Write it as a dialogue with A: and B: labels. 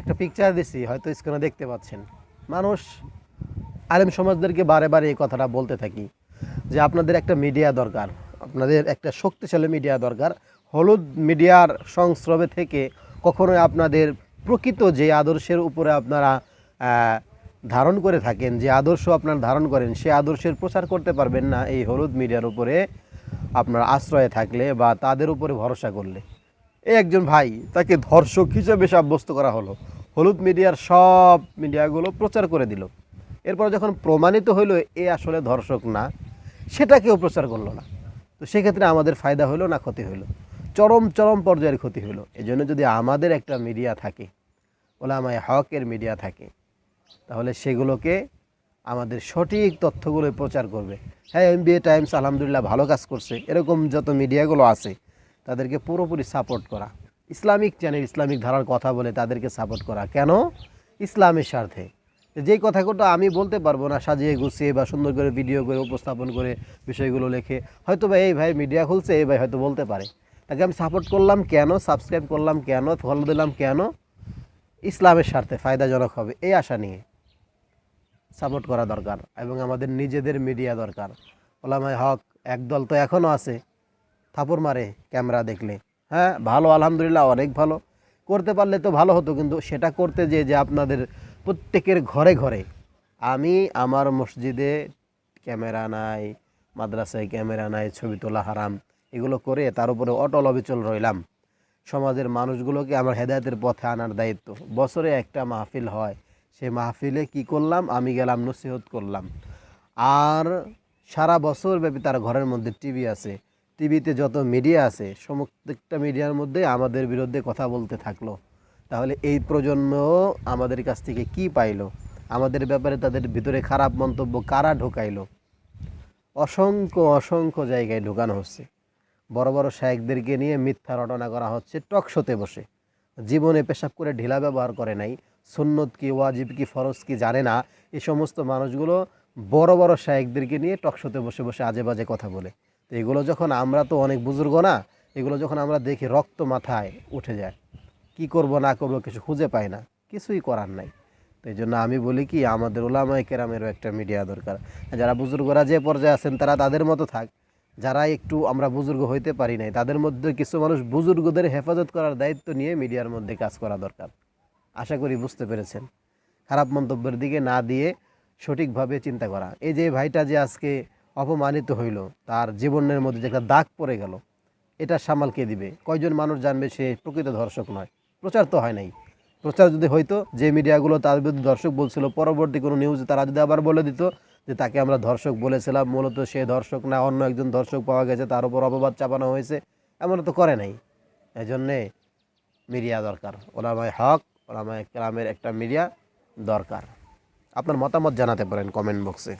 A: একটা পিকচার দিছি, হয়তো স্ক্রিনে দেখতে পাচ্ছেন। মানুষ, আলেম সমাজদেরকে বারে বারে এই কথাটা বলতে থাকি, যে আপনাদের একটা মিডিয়া দরকার, আপনাদের একটা শক্তিশালী মিডিয়া দরকার। হলুদ মিডিয়ার সংস্রবে থেকে কখনোই আপনাদের প্রকৃত যে আদর্শের উপরে আপনারা ধারণ করে থাকেন, যে আদর্শ আপনারা ধারণ করেন, সে আদর্শের প্রচার করতে পারবেন না এই হলুদ মিডিয়ার উপরে আপনার আশ্রয়ে থাকলে বা তাদের উপরে ভরসা করলে। এই একজন ভাই, তাকে ধর্ষক হিসেবে সাব্যস্ত করা হলো। হলুদ মিডিয়ার সব মিডিয়াগুলো প্রচার করে দিল। এরপর যখন প্রমাণিত হইল এ আসলে ধর্ষক না, সেটাকেও প্রচার করল না। তো সেক্ষেত্রে আমাদের ফায়দা হলো না ক্ষতি হলো চরম চরম পর্যায়ের ক্ষতি হলো এই জন্য যদি আমাদের একটা মিডিয়া থাকে, ওলামায় হকের মিডিয়া থাকে, তাহলে সেগুলোকে আমাদের সঠিক তথ্যগুলো প্রচার করবে। হ্যাঁ এমবিএ টাইমস আলহামদুলিল্লাহ ভালো কাজ করছে। এরকম যত মিডিয়াগুলো আছে তাদেরকে পুরোপুরি সাপোর্ট করা। ইসলামিক চ্যানেল ইসলামিক ধারার কথা বলে তাদেরকে সাপোর্ট করা। কেন? ইসলামের স্বার্থে। যেই কথাগুলো আমি বলতে পারব না, সাজিয়ে গুছিয়ে বা সুন্দর করে ভিডিও করে, উপস্থাপন করে বিষয়গুলো লেখে হয়তো বা এই ভাই মিডিয়া খুলছে, এই ভাই হয়তো বলতে পারে। তাকে আমি সাপোর্ট করলাম কেন? সাবস্ক্রাইব করলাম কেন? ফলো দিলাম কেন? ইসলামের স্বার্থে ফায়দাজনক হবে, এই আশা নিয়ে সাপোর্ট করা দরকার এবং আমাদের নিজেদের মিডিয়া দরকার। ওলামায় হক, একদল তো এখনও আছে। থাপড় মারে ক্যামেরা দেখলে। হ্যাঁ ভালো, আলহামদুলিল্লাহ, অনেক ভালো। করতে পারলে তো ভালো হতো, কিন্তু সেটা করতে যে যে আপনাদের প্রত্যেকের ঘরে ঘরে। আমি আমার মসজিদে ক্যামেরা নাই, মাদ্রাসায় ক্যামেরা নাই, ছবি তোলা হারাম। এগুলো করে তার উপরে অটল অবিচল রইলাম। সমাজের মানুষগুলোকে আমার হেদায়তের পথে আনার দায়িত্ব। বছরে একটা মাহফিল হয়। সেই মাহফিলে কি করলাম? আমি গেলাম, নসিহত করলাম। আর সারা বছর ব্যাপী তার ঘরের মধ্যে টিভি আছে। টিভিতে যত মিডিয়া আছে প্রত্যেকটা মিডিয়ার মধ্যে আমাদের বিরুদ্ধে কথা বলতে থাকল। তাহলে এই প্রজন্মও আমাদের কাছ থেকে কি পাইলো? আমাদের ব্যাপারে তাদের ভিতরে খারাপ মন্তব্য কারা ঢোকাইল? অসংখ্য অসংখ্য জায়গায় ঢোকানো হচ্ছে। বড় বড় শায়েকদেরকে নিয়ে মিথ্যা রটনা করা হচ্ছে টকশোতে বসে। জীবনে পেশাব করে ঢিলা ব্যবহার করে নাই। সুন্নত কি, ওয়াজিব কি, ফরজ কি জানে না। এই সমস্ত মানুষগুলো বড় বড় শায়েকদেরকে নিয়ে টকশোতে বসে বসে আজে বাজে কথা বলে। তো এগুলো যখন আমরা তো অনেক বুজুর্গ না, এগুলো যখন আমরা দেখি রক্ত মাথায় উঠে যায়, কি করব না করব কিছু খুঁজে পাই না, কিছুই করার নাই। তো এই জন্য আমি বলি কি, আমাদের ওলামায় কেরামেরও একটা মিডিয়া দরকার। যারা বুজুর্গরা যে পর্যায়ে আছেন, তারা তাদের মতো থাক। যারা একটু আমরা বুজুর্গ হইতে পারি নাই, তাদের মধ্যে কিছু মানুষ বুজুর্গদের হেফাজত করার দায়িত্ব নিয়ে মিডিয়ার মধ্যে কাজ করা দরকার। আশা করি বুঝতে পেরেছেন। খারাপ মন্তব্যের দিকে না দিয়ে সঠিকভাবে চিন্তা করা। এই যে ভাইটা যে আজকে অপমানিত হইল। তার জীবনের মধ্যে যে একটা দাগ পড়ে গেল, এটা সামাল কে দিবে? কয়জন মানুষ জানবে সে প্রকৃত ধর্ষক নয়? প্রচার তো হয় নাই। প্রচার যদি হইতো, যে মিডিয়াগুলো তার বিরুদ্ধে ধর্ষক বলছিল, পরবর্তী কোনো নিউজ তারা যদি আবার বলে দিত যে তাকে আমরা ধর্ষক বলেছিলাম, মূলত সে ধর্ষক না, অন্য একজন ধর্ষক পাওয়া গেছে, তার উপর অপবাদ চাপানো হয়েছে এমন তো করে নাই। এই জন্যে মিডিয়া দরকার। ওলামায় হক, ওলামায় কালামের একটা মিডিয়া দরকার। আপনার মতামত জানাতে পারেন কমেন্ট বক্সে।